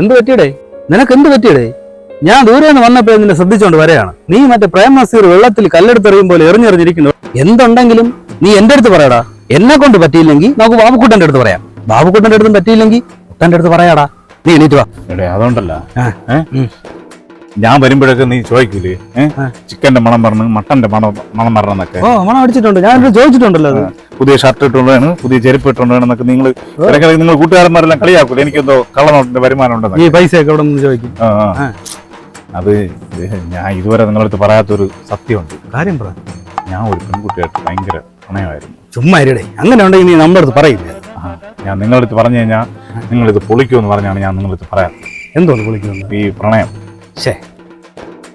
എന്ത് പറ്റിയടേ? നിനക്ക് എന്ത് പറ്റിയടേ? ഞാൻ ദൂരെ നിന്ന് വന്നപ്പോൾ നിന്നെ ശ്രദ്ധിച്ചോണ്ട് വരെയാണ്. നീ മറ്റേ പ്രേം നസീർ വെള്ളത്തിൽ കല്ലെടുത്തെറിയും പോലെ എറിഞ്ഞെറിഞ്ഞിരിക്കുന്നു. എന്തുണ്ടെങ്കിലും നീ എന്റെ അടുത്ത് പറയടാ. എന്നെ കൊണ്ട് പറ്റിയില്ലെങ്കിൽ നമുക്ക് ബാബുക്കുട്ടന്റെ അടുത്ത് പറയാം. ബാബുക്കുട്ടന്റെ അടുത്തും പറ്റിയില്ലെങ്കിൽ കുട്ടന്റെ അടുത്ത് പറയാടാ. നീ എണീറ്റ് വാ. അതുകൊണ്ടല്ല. ഞാൻ വരുമ്പോഴൊക്കെ നീ ചോദിക്കില്ലേ? ചിക്കന്റെ മണം പറഞ്ഞു മട്ടന്റെ മണം മണം പറഞ്ഞെന്നൊക്കെ ഓ മണം അടിച്ചിട്ടുണ്ട്. ഞാൻ ചോദിച്ചിട്ടുണ്ടല്ലോ അത്. പുതിയ ഷർട്ട് ഇട്ടുകൊണ്ടാണ് പുതിയ ചെരുപ്പ് ഇട്ടുകൊണ്ടാണ് എന്നൊക്കെ നിങ്ങൾ ഇടയ്ക്കിടയ്ക്ക് നിങ്ങൾ കൂട്ടുകാരന്മാരെല്ലാം കളിയാക്കൂല? എനിക്കെന്തോ കള്ളനോട്ടിന്റെ വരുമാനം ഉണ്ടെന്ന് ഈ എവിടെ നിന്ന് ചോദിക്കും. അത് ഞാൻ ഇതുവരെ നിങ്ങളടുത്ത് പറയാത്തൊരു സത്യമുണ്ട്. കാര്യം പറ. ഞാൻ ഒരു പെൺകുട്ടിയായിട്ട് ഭയങ്കര പ്രണയമായിരുന്നു. ചുമ്മാ ഇരുടേ അങ്ങനെ ഉണ്ടെങ്കിൽ നീ നമ്മുടെ അടുത്ത് പറയില്ല? ഞാൻ നിങ്ങളടുത്ത് പറഞ്ഞു കഴിഞ്ഞാൽ നിങ്ങളിത് പൊളിക്കുമെന്ന് പറഞ്ഞാണ് ഞാൻ നിങ്ങളടുത്ത് പറയാം എന്തോന്ന് പൊളിക്കുന്നത് ഈ പ്രണയം. ശേ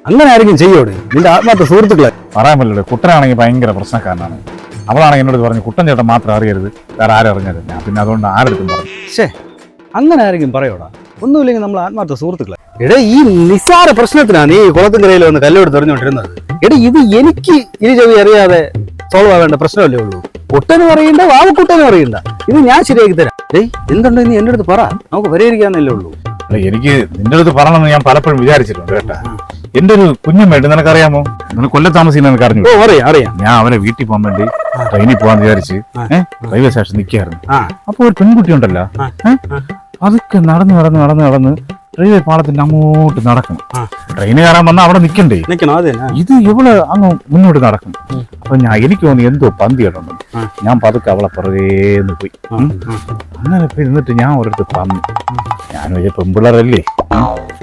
അങ്ങനെ ആരെങ്കിലും ചെയ്യോട്. നിന്റെ ആത്മാർത്ഥ സുഹൃത്തുക്കളെ. പറയാൻ പറ്റില്ല കുട്ടനാണെങ്കിൽ ഭയങ്കര പ്രശ്നക്കാരനാണ്. അവളാണെങ്കിൽ എന്നോട് പറഞ്ഞു കുട്ടൻ ചേട്ടൻ മാത്രം അറിയരുത്. വേറെ ആരും അറിഞ്ഞത് ഞാൻ പിന്നെ അതുകൊണ്ട് ആരെടുത്തും പറഞ്ഞു ശേ അങ്ങനെ ആരെങ്കിലും പറയോടാ. ഒന്നുമില്ലെങ്കിൽ നമ്മൾ ആത്മാർത്ഥ സുഹൃത്തുക്കളെ. എടേ ഈ നിസ്സാര പ്രശ്നത്തിനാണ് നീ കുളത്തിൻകരയിൽ വന്ന് കല്ലെടുത്ത് എറിഞ്ഞുകൊണ്ടിരുന്നത് എടേ ഇത് എനിക്ക് ഇനി ചെവി അറിയാതെ സോൾവ് ആവേണ്ട പ്രശ്നമല്ലേ ഉള്ളൂ? കുട്ടനും അറിയണ്ട വാവക്കുട്ടനും അറിയണ്ട. ഇത് ഞാൻ ശരിയാക്കി തരാം. ഏയ് എന്തുണ്ടെന്ന് എന്റെ അടുത്ത് പറ. നമുക്ക് പരിഹരിക്കാന്നല്ലേ ഉള്ളൂ. എനിക്ക് നിന്റെ അടുത്ത് പറയണമെന്ന് ഞാൻ പലപ്പോഴും വിചാരിച്ചിട്ടുണ്ട് കേട്ടാ. എന്റെ ഒരു കുഞ്ഞമ്മയുണ്ട് നിനക്കറിയാമോ? നിനക്ക് കൊല്ലം താമസിക്കുന്ന നിനക്ക് അറിഞ്ഞു അറിയാം അറിയാം. ഞാൻ അവനെ വീട്ടിൽ പോകാൻ വേണ്ടി ട്രെയിനിൽ പോകാൻ വിചാരിച്ച് റെയിൽവേ സ്റ്റേഷൻ നിൽക്കായിരുന്നു ആ. അപ്പൊ ഒരു പെൺകുട്ടി ഉണ്ടല്ലോ അതൊക്കെ നടന്ന് നടന്ന് നടന്ന് നടന്ന് റെയിൽവേ പാളത്തിന്റെ അങ്ങോട്ട് നടക്കണം. ട്രെയിൻ കയറാൻ വന്നാൽ അവിടെ നിൽക്കണ്ടേ ഇത് ഇവൾ അങ്ങ് മുന്നോട്ട് നടക്കും ഉം. അപ്പൊ ഞാൻ എനിക്ക് തോന്നി എന്തോ പന്തി ആ. ഞാൻ പതുക്കെ അവളെ പുറകേന്ന് പോയി. അങ്ങനെ ഇപ്പൊ ഇരുന്നിട്ട് ഞാൻ ഒരിടത്ത് പറഞ്ഞു ഞാൻ ഒരു പെമ്പിള്ളറല്ലേ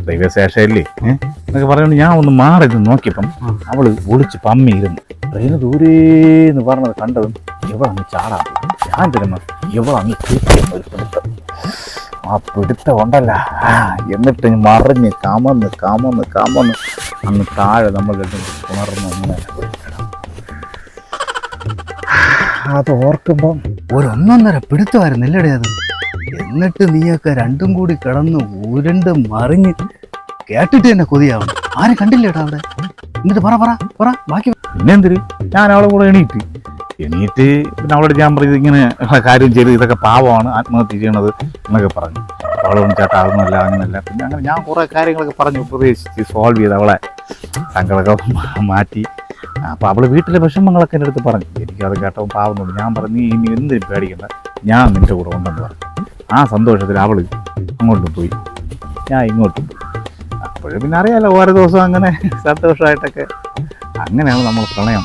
റെയിൽവേ സ്റ്റേഷനല്ലേ എന്നൊക്കെ പറയുന്നത് ഞാൻ ഒന്ന് മാറി നോക്കിയപ്പം. അവൾ ഒളിച്ച് പമ്മിയിരുന്നു ട്രെയിന് ദൂരേന്ന് പറഞ്ഞത് കണ്ടതും ചാടാൻ പോയി. ഞാൻ തരുമ്പോ അങ്ങ് കീഴ്പ്പെടുന്ന ഒരു പിടുത്തം ആ പിടുത്തം ഉണ്ടല്ല എന്നിട്ട് മറിഞ്ഞ് കമന്ന് കമന്ന് കമന്ന്. അന്ന് താഴെ നമ്മൾ ഉണർന്ന് അങ്ങനെ. അത് ഓർക്കുമ്പം ഒരു ഒന്നൊന്നര പിടുത്തമായിരുന്നു അല്ലേടേ അത്. എന്നിട്ട് നീയൊക്കെ രണ്ടും കൂടി കിടന്ന് ഉരുണ്ട് മറിഞ്ഞ് കേട്ടിട്ട് തന്നെ കൊതിയാവും. ആരും കണ്ടില്ലേടാ അവിടെ? എന്നിട്ട് പറ പറ പറ ബാക്കി പിന്നെന്തിരി? ഞാൻ അവളെ കൂടെ എണീറ്റ്. എണീറ്റ് പിന്നെ അവളോട് ഞാൻ പറഞ്ഞു ഇങ്ങനെ കാര്യം ചെയ്ത് ഇതൊക്കെ പാവമാണ് ആത്മഹത്യ ചെയ്യണത് എന്നൊക്കെ പറഞ്ഞു. അവളൊന്നും ചേട്ടാ അതൊന്നുമല്ല അങ്ങനെയല്ല. പിന്നെ അങ്ങനെ ഞാൻ കുറേ കാര്യങ്ങളൊക്കെ പറഞ്ഞു ഉപദേശിച്ച് സോൾവ് ചെയ്ത് അവളെ സങ്കടമൊക്കെ മാറ്റി. അപ്പോൾ അവൾ വീട്ടിലെ വിഷമങ്ങളൊക്കെ എന്റെ അടുത്ത് പറഞ്ഞു. എനിക്കത് കേട്ടോ പാവുന്നുണ്ട് ഞാൻ പറഞ്ഞു നീ ഇനി എന്തിനും പേടിക്കണ്ട. ഞാൻ നിന്റെ കൂടെ ഉണ്ടെന്ന് പറഞ്ഞു. ആ സന്തോഷത്തിൽ അവൾ അങ്ങോട്ടും പോയി. ഞാൻ ഇങ്ങോട്ടും പോയി. അപ്പോഴും പിന്നെ അറിയാലോ ഓരോ ദിവസം അങ്ങനെ സന്തോഷമായിട്ടൊക്കെ അങ്ങനെയാണ് നമ്മൾ പ്രണയം.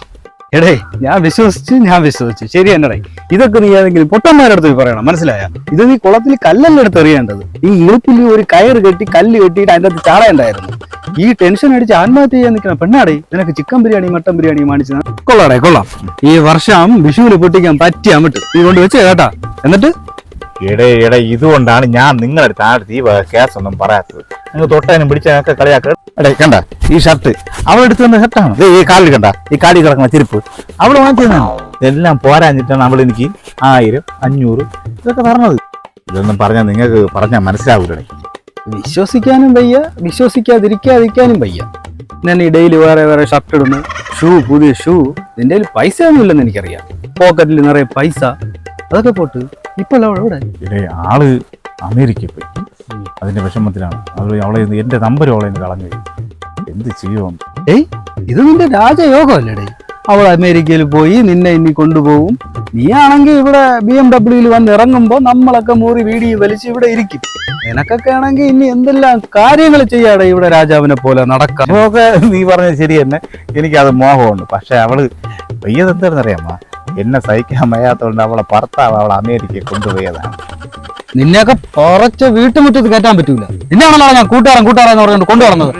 എടേ ഞാൻ വിശ്വസിച്ച് ഞാൻ വിശ്വസിച്ചു. ശരി എന്നടേ. ഇതൊക്കെ നീ ഏതെങ്കിലും പൊട്ടന്മാരുടെ അടുത്ത് പോയി പറയണം മനസ്സിലായ? ഇത് നീ കുളത്തിൽ കല്ലല്ല എടുത്ത് എറിയേണ്ടത്? ഈ ഇളുപ്പിൽ ഒരു കയറ് കെട്ടി കല്ല് കെട്ടിയിട്ട് അതിന്റെ അകത്ത് ചാടേണ്ടായിരുന്നു. ഈ ടെൻഷൻ അടിച്ച് ആത്മഹത്യ ചെയ്യാൻ നിൽക്കുന്ന പെണ്ണാടേ നിനക്ക് ചിക്കൻ ബിരിയാണി മട്ടൻ ബിരിയാണി മേടിച്ച് കൊള്ളാടേ കൊള്ളാം. ഈ വർഷം വിഷുവിന് പൊട്ടിക്കാൻ പറ്റിയ അമിട്ട്. നീ കൊണ്ട് വെച്ചേ കേട്ടാ. എന്നിട്ട്? എടേ എടേ ഇതുകൊണ്ടാണ് ഞാൻ നിങ്ങളുടെ താഴത്ത് ഈ വക കേസൊന്നും പറയാത്തത്. നിങ്ങൾ തൊട്ടതിനും പിടിച്ചൊക്കെ കളിയാക്ക എടേ കണ്ട ഈ ഷർട്ട് അവളെടുത്ത് വന്ന ഷർട്ടാണ് ദേ ഈ കാലിൽ കണ്ട ഈ കാലിൽ കിടക്കുന്ന ചെരുപ്പ്. അവൾ വാങ്ങിച്ചതാണ്. എല്ലാം പോരാഞ്ഞിട്ടാണ് അവൾ എനിക്ക് ആയിരം അഞ്ഞൂറ് ഇതൊക്കെ പറഞ്ഞത്. ഇതൊന്നും പറഞ്ഞാൽ നിങ്ങൾക്ക് പറഞ്ഞാൽ മനസ്സിലാവൂലേ വിശ്വസിക്കാനും വയ്യ വിശ്വസിക്കാതിരിക്കാതിരിക്കാനും വയ്യ. ഞാൻ ഈ ഡെയിലി വേറെ വേറെ ഷർട്ട് ഇടുന്നു. ഷൂ പുതിയ ഷൂ. നിന്റെ കയ്യിൽ പൈസ ഒന്നും ഇല്ലെന്ന് എനിക്കറിയാം പോക്കറ്റിൽ നിറയെ പൈസ. അതൊക്കെ പോട്ട്. ഇപ്പോൾ അവൾ എവിടെ ഇടേ ആൾ അമേരിക്കയിൽ പോയി. അതിന്റെ വിഷമത്തിലാണ്. അവൾ അവളെ എന്റെ നമ്പർ അവളെ കളഞ്ഞു. എന്ത് ചെയ്യുമോ ഏയ് ഇത് നിന്റെ രാജയോഗമല്ലേടേ. അവൾ അമേരിക്കയിൽ പോയി നിന്നെ ഇനി കൊണ്ടുപോകും. നീ ആണെങ്കിൽ ഇവിടെ ബി എം ഡബ്ല്യൂയിൽ വന്ന് ഇറങ്ങുമ്പോൾ നമ്മളൊക്കെ മൂറി വീടി വലിച്ച് ഇവിടെ ഇരിക്കും. നിനക്കൊക്കെ ആണെങ്കിൽ ഇനി എന്തെല്ലാം കാര്യങ്ങൾ ചെയ്യാടെ ഇവിടെ രാജാവിനെ പോലെ നടക്കാം നീ പറഞ്ഞത് ശരി തന്നെ എനിക്കത് മോഹമുണ്ട്. പക്ഷെ അവൾ പെയ്യത് എന്താണെന്നറിയാമോ എന്നെ സഹിക്കാൻ വയ്യാത്തതുകൊണ്ട് അവളെ ഭർത്താവ് അവളെ അമേരിക്കയിൽ കൊണ്ടുപോയതാണ് നിന്നെയൊക്കെ കുറച്ച് വീട്ടുമുറ്റത്ത് കയറ്റാൻ പറ്റൂല. നിന്നാണല്ലോ ഞാൻ കൂട്ടുകാരൻ കൂട്ടുകാരൻ പറഞ്ഞുകൊണ്ട് കൊണ്ടുവന്നത്.